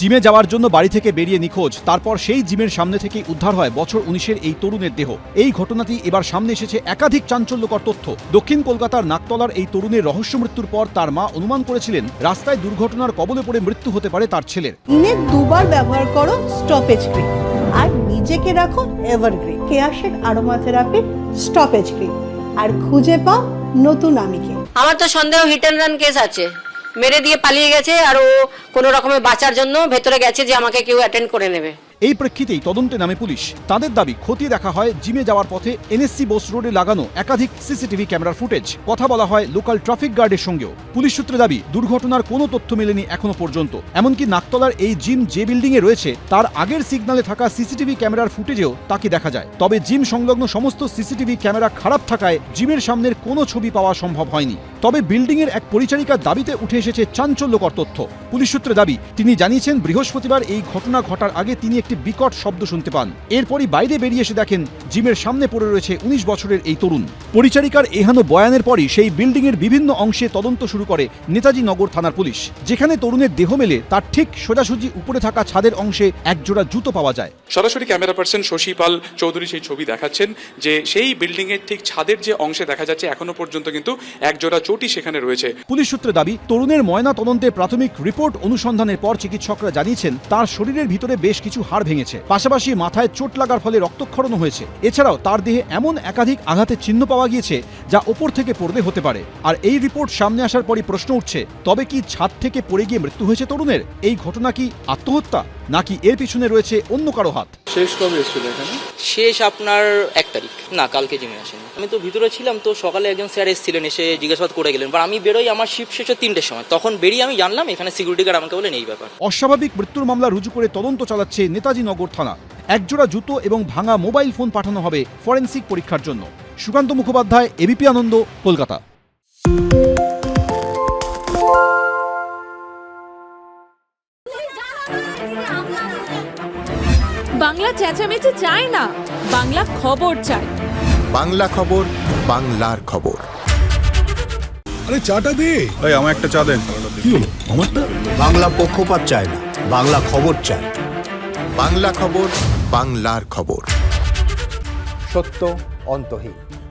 জিমে যাওয়ার জন্য বাড়ি থেকে বেরিয়ে নিখোঁজ। তারপর সেই জিমের সামনে থেকেই উদ্ধার হয় বছর উনিশের এই তরুণের দেহ। এই ঘটনাটি এবার সামনে এসেছে একাধিক চাঞ্চল্যকর তথ্য। দক্ষিণ কলকাতার নাকতলার এই তরুণের রহস্য মৃত্যুর পর তার মা অনুমান করেছিলেন রাস্তায় দুর্ঘটনার কবলে পড়ে মৃত্যু হতে পারে তার ছেলের। দিনে দুবার ব্যবহার করো স্টপেজ ক্রিম আর নিজেকে রাখো এভারগ্রিন কেয়াশেক আরোমা থেরাপি স্টপেজ ক্রিম আর খুঁজে পাও নতুন আমিকে। আমার তো সন্দেহ হিট অ্যান্ড রান কেস আছে। মেরে দিয়ে পালিয়ে গেছে আর ও কোনো রকমে বাঁচার জন্য ভেতরে গেছে যে আমাকে কেউ অ্যাটেন্ড করে নেবে। এই প্রেক্ষিতেই তদন্তে নামে পুলিশ। তাদের দাবি, খতিয়ে দেখা হয় জিমে যাওয়ার পথে এনএসসি বোস রোডে লাগানো একাধিক সিসিটিভি ক্যামেরার ফুটেজ। কথা বলা হয় লোকাল ট্রাফিক গার্ডের সঙ্গেও। পুলিশ সূত্রে দাবি, দুর্ঘটনার কোনো তথ্য মেলেনি এখনও পর্যন্ত। এমনকি নাকতলার এই জিম যে বিল্ডিং এ রয়েছে, তার আগের সিগনালে থাকা সিসিটিভি ক্যামেরার ফুটেজেও তাকে দেখা যায়। তবে জিম সংলগ্ন সমস্ত সিসিটিভি ক্যামেরা খারাপ থাকায় জিমের সামনের কোনো ছবি পাওয়া সম্ভব হয়নি। তবে বিল্ডিংয়ের এক পরিচারিকার দাবিতে উঠে এসেছে চাঞ্চল্যকর তথ্য। পুলিশ সূত্রে দাবি, তিনি জানিয়েছেন, বৃহস্পতিবার এই ঘটনা ঘটার আগে তিনি একটি বিকট শব্দ শুনতে পান। এরপরই বাইরে বেরিয়ে এসে দেখেন, জিমের সামনে পড়ে রয়েছে উনিশ বছরের এই তরুণ। পরিচারিকার এহানো বয়ানের পরই সেই বিল্ডিং এর বিভিন্ন অংশে তদন্ত শুরু করে নেতাজি নগর থানার পুলিশ। যেখানে তরুণের দেহ মেলে তার ঠিক সোজাসুজি উপরে থাকা ছাদের অংশে একজোড়া জুতো পাওয়া যায়। সরাসরি ক্যামেরা পার্সন শশী পাল চৌধুরী সেই ছবি দেখাচ্ছেন যে সেই বিল্ডিং এর ঠিক ছাদের যে অংশে দেখা যাচ্ছে এখনও পর্যন্ত কিন্তু একজোড়া চটি সেখানে রয়েছে। পুলিশ সূত্রে দাবি তরুণের ময়না তদন্তের প্রাথমিক রিপোর্ট অনুসন্ধানের পর চিকিৎসকরা জানিয়েছেন তার শরীরের ভিতরে বেশ কিছু হাড় ভেঙেছে। পাশাপাশি মাথায় চোট লাগার ফলে রক্তক্ষরণ হয়েছে। এছাড়াও তার দেহে এমন একাধিক আঘাতের চিহ্ন পাওয়া গিয়েছে যা ওপর থেকে পড়লে হতে পারে। আর এই রিপোর্ট সামনে আসার পরই প্রশ্ন উঠছে তবে কি ছাদ থেকে পড়ে গিয়ে মৃত্যু হয়েছে তরুণের? এই ঘটনা কি আত্মহত্যা নাকি এর পিছনে রয়েছে অন্য কারও হাত? শেষ কবে এসেছিল এখানে? শেষ আপনার এক তারিখ। না কালকে জিমে আসেনি। আমি তো ভিতরে ছিলাম তো সকালে একজন স্যার এসেছিলেন এসে জিজ্ঞাসাবাদ করে গেলেন। বা আমি বেরোই আমার শিফট শেষ তিনটের সময়। তখন বেরিয়ে আমি জানলাম এখানে সিকিউরিটি গার্ড আমাকে বলেন এই ব্যাপার। অস্বাভাবিক মৃত্যুর মামলা রুজু করে তদন্ত চালাচ্ছে নেতাজি নগর থানা। একজোড়া জুতো এবং ভাঙা মোবাইল ফোন পাঠানো হবে ফরেন্সিক পরীক্ষার জন্য। সুকান্ত মুখোপাধ্যায় এবিপি আনন্দ কলকাতা। বাংলা চেঁচামেচি চায় না বাংলা খবর চায়। বাংলা খবর বাংলার খবর। আরে চাটা দে। এই আমার একটা চা দেন। কি হলো? আমারটা? বাংলা পক্ষপাত চায় না বাংলা খবর চায়। বাংলা খবর বাংলার খবর। সত্য অন্তহীন।